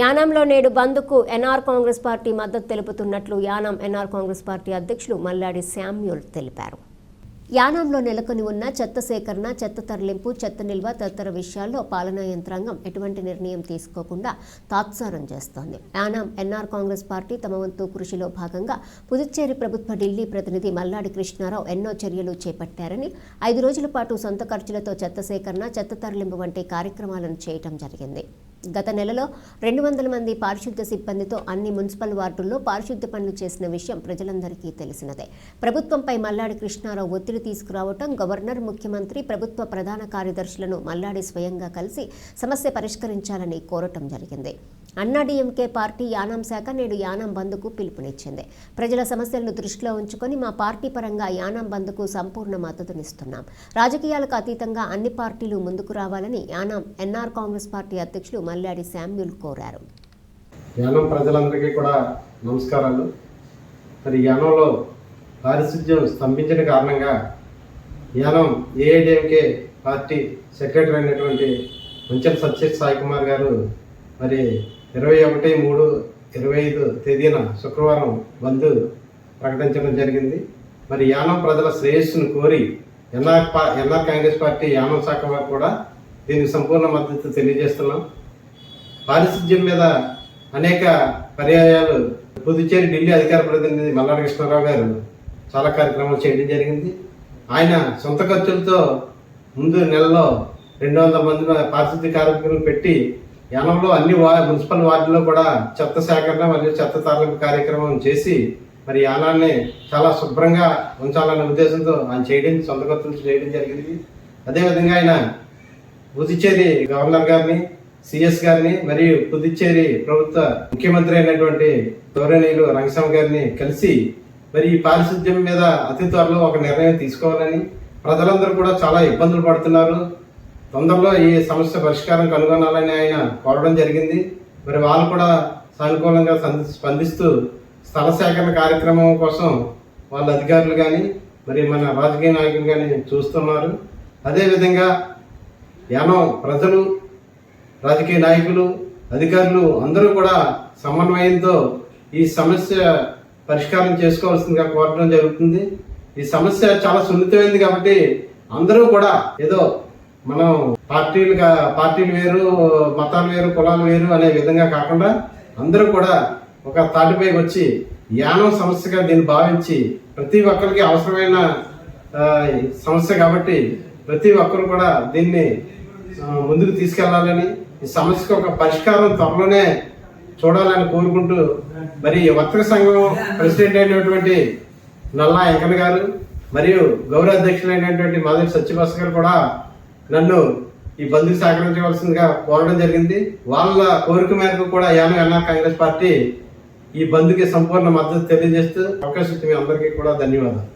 యానాంలో నేడు బంద్కు NR Congress party మద్దతు తెలుపుతున్నట్లు యానాం ఎన్ఆర్ కాంగ్రెస్ పార్టీ అధ్యక్షులు మల్లాడి శామ్యూల్ తెలిపారు. యానాంలో నెలకొని ఉన్న చెత్త సేకరణ చెత్త తరలింపు చెత్త నిల్వ తదితర విషయాల్లో పాలనా యంత్రాంగం ఎటువంటి నిర్ణయం తీసుకోకుండా తాత్సారం చేస్తోంది. యానాం ఎన్ఆర్ కాంగ్రెస్ పార్టీ తమ వంతు కృషిలో భాగంగా పుదుచ్చేరి ప్రభుత్వ ఢిల్లీ ప్రతినిధి మల్లాడి కృష్ణారావు ఎన్నో చర్యలు చేపట్టారని ఐదు రోజుల పాటు సొంత ఖర్చులతో చెత్త సేకరణ చెత్త తరలింపు వంటి కార్యక్రమాలను చేయటం జరిగింది. గత నెలలో రెండు వందల మంది పారిశుద్ధ్య సిబ్బందితో అన్ని మున్సిపల్ వార్డుల్లో పారిశుద్ధ్య పనులు చేసిన విషయం ప్రజలందరికీ తెలిసినదే. ప్రభుత్వంపై మల్లాడి కృష్ణారావు ఒత్తిడి తీసుకురావటం గవర్నర్ ముఖ్యమంత్రి ప్రభుత్వ ప్రధాన కార్యదర్శులను మల్లాడి స్వయంగా కలిసి సమస్య పరిష్కరించాలని కోరటం జరిగింది. అన్నాడీఎంకే పార్టీ యానాం శాఖ నేడు యానాం బంద్కు పిలుపునిచ్చింది. ప్రజల సమస్యలను దృష్టిలో ఉంచుకొని మా పార్టీ పరంగా యానాం బంద్కు సంపూర్ణ మద్దతునిస్తున్నాం. రాజకీయాలకు అతీతంగా అన్ని పార్టీలు ముందుకు రావాలని యానాం ఎన్ఆర్ కాంగ్రెస్ పార్టీ అధ్యక్షులు మల్లాడి శామ్యూల్ కోరారు. యానం ప్రజలందరికీ కూడా నమస్కారాలు. మరి యానంలో పారిశుద్ధ్యం స్తంభించిన కారణంగా యానం ఏఐడిఎంకే పార్టీ సెక్రటరీ అయినటువంటి మంచం సత్య సాయి కుమార్ గారు మరి ఇరవై ఒకటి మూడు ఇరవై ఐదు తేదీన శుక్రవారం బంద్ ప్రకటించడం జరిగింది. మరి యానం ప్రజల శ్రేయస్సును కోరి ఎన్ఆర్ పా ఎన్ఆర్ కాంగ్రెస్ పార్టీ యానం శాఖ వారు కూడా దీనికి సంపూర్ణ మద్దతు తెలియజేస్తున్నాం. పారిశుద్ధ్యం మీద అనేక పర్యాయాలు పుదుచ్చేరి ఢిల్లీ అధికార ప్రతినిధి మల్లాడి కృష్ణారావు గారు చాలా కార్యక్రమాలు చేయడం జరిగింది. ఆయన సొంత ఖర్చులతో ముందు నెలలో రెండు వందల మంది పారిశుద్ధ్య కార్మికులను పెట్టి యానంలో అన్ని వా మున్సిపల్ వార్డుల్లో కూడా చెత్త సేకరణ మరియు చెత్త తరలింపు కార్యక్రమం చేసి మరి యానాన్ని చాలా శుభ్రంగా ఉంచాలనే ఉద్దేశంతో ఆయన చేయడం సొంత ఖర్చులతో చేయడం జరిగింది. అదేవిధంగా ఆయన పుదుచ్చేరి గవర్నర్ గారిని సిఎస్ గారిని మరియు పుదుచ్చేరి ప్రభుత్వ ముఖ్యమంత్రి అయినటువంటి గౌరవనీయులు రంగస్వామి గారిని కలిసి మరి ఈ పారిశుద్ధ్యం మీద అతి త్వరలో ఒక నిర్ణయం తీసుకోవాలని ప్రజలందరూ కూడా చాలా ఇబ్బందులు పడుతున్నారు. తొందరలో ఈ సమస్య పరిష్కారం కనుగొనాలని ఆయన కోరడం జరిగింది. మరి వాళ్ళు కూడా సానుకూలంగా స్పందిస్తూ స్థల సేకరణ కార్యక్రమం కోసం వాళ్ళ అధికారులు కానీ మరి మన రాజకీయ నాయకులు కానీ చూస్తున్నారు. అదేవిధంగా యానం ప్రజలు రాజకీయ నాయకులు అధికారులు అందరూ కూడా సమన్వయంతో ఈ సమస్య పరిష్కారం చేసుకోవాల్సిందిగా కోరడం జరుగుతుంది. ఈ సమస్య చాలా సున్నితమైంది కాబట్టి అందరూ కూడా ఏదో మనం పార్టీలుగా పార్టీలు వేరు మతాలు వేరు కులాలు వేరు అనే విధంగా కాకుండా అందరూ కూడా ఒక తాటిపైకి వచ్చి యానం సమస్యగా దీన్ని భావించి ప్రతి ఒక్కరికి అవసరమైన సమస్య కాబట్టి ప్రతి ఒక్కరు కూడా దీన్ని ముందుకు తీసుకెళ్ళాలని ఈ సమస్యకు ఒక పరిష్కారం త్వరలోనే చూడాలని కోరుకుంటూ మరి ఈ వర్తక సంఘం ప్రెసిడెంట్ అయినటువంటి నల్లా వెంకన్న గారు మరియు గౌరవ అధ్యక్షులైనటువంటి మాధవి సత్యభాస్ గారు కూడా నన్ను ఈ బంధుకు సహకరించవలసిందిగా కోరడం జరిగింది. వాళ్ళ కోరిక మేరకు కూడా యానం ఎన్ఆర్ కాంగ్రెస్ పార్టీ ఈ బంధుకి సంపూర్ణ మద్దతు తెలియజేస్తూ అవకాశం మీ అందరికీ కూడా ధన్యవాదాలు.